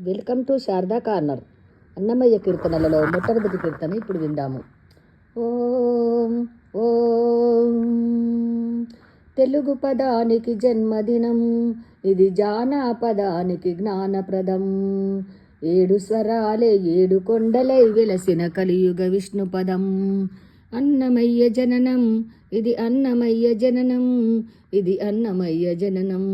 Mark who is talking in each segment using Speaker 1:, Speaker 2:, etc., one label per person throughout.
Speaker 1: Welcome to Sharada corner. Annamayya కీర్తనలలో మొట్టమొదటి కీర్తన ఇప్పుడు విందాము. ఓం ఓం. తెలుగు పదానికి జన్మదినం ఇది జానపదానికి జ్ఞానప్రదం. ఏడు స్వరాలే ఏడు కొండలై వెలసిన కలియుగ విష్ణు పదం. అన్నమయ్య జననం ఇది అన్నమయ్య జననం ఇది అన్నమయ్య జననం.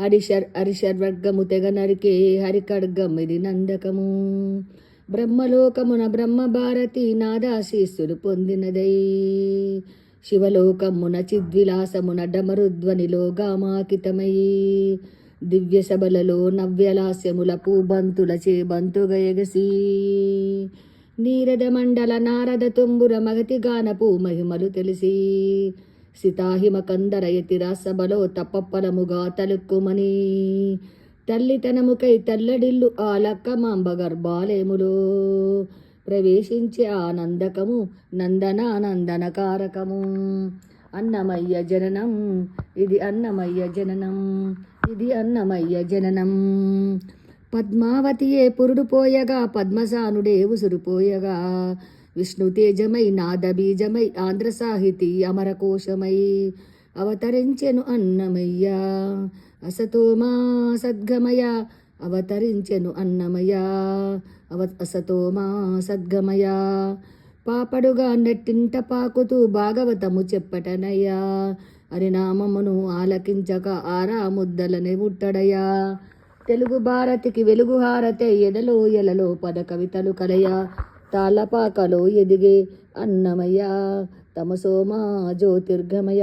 Speaker 1: హరిషర్ అరిషర్వర్గము తెగ నరికే హరికడ్గం ఇది నందకము. బ్రహ్మలోకమున బ్రహ్మ భారతి నాదాశీస్సులు పొందినదై. శివలోకమున చిద్విలాసమున డమరుధ్వనిలో గామాకితమయీ దివ్య సభలలో నవ్యలాస్యముల పూబంతుల చేబంతుగ ఎగసి. నీరద మండల నారద తుంబుర మగతి గానపు మహిమలు తెలిసి. సితాహిమ కందర యతిరా సభలో తప్పప్పలముగా తలుక్కుమని. తల్లితనముకై తల్లడిల్లు ఆ లక్కమాంబ గర్భాలయములో ప్రవేశించే ఆనందకము నందనానందన కారకము అన్నమయ్య జననం ఇది అన్నమయ్య జననం ఇది అన్నమయ్య జననం. పద్మావతియే పురుడుపోయగా పద్మసానుడే ఉసురుపోయగా విష్ణు తేజమై నాదబీజమై ఆంధ్ర సాహితీ అమరకోశమై అవతరించెను అన్నమయ్యా. అసతోమా సద్గమయ అవతరించెను అన్నమయ్యా. అవ అసతోమా సద్గమయ. పాపడుగా నెట్టింట పాకుతూ భాగవతము చెప్పటనయ్యా. హరినామమును ఆలకించక ఆరా ముద్దలని ముట్టడయా తెలుగు భారతికి వెలుగు హారతే ఎదలో ఎలలో పద కవితలు కలయా. తాళపాకలో ఎదిగే అన్నమయ్య తమ సోమా జ్యోతిర్గమయ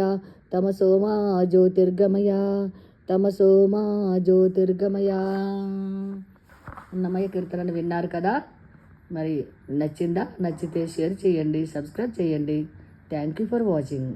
Speaker 1: తమ సోమా జ్యోతిర్గమయ తమ సోమా జ్యోతిర్గమయ అన్నమయ్య కీర్తనను విన్నారు కదా? మరి నచ్చిందా? నచ్చితే షేర్ చేయండి సబ్స్క్రైబ్ చేయండి. Thank you for watching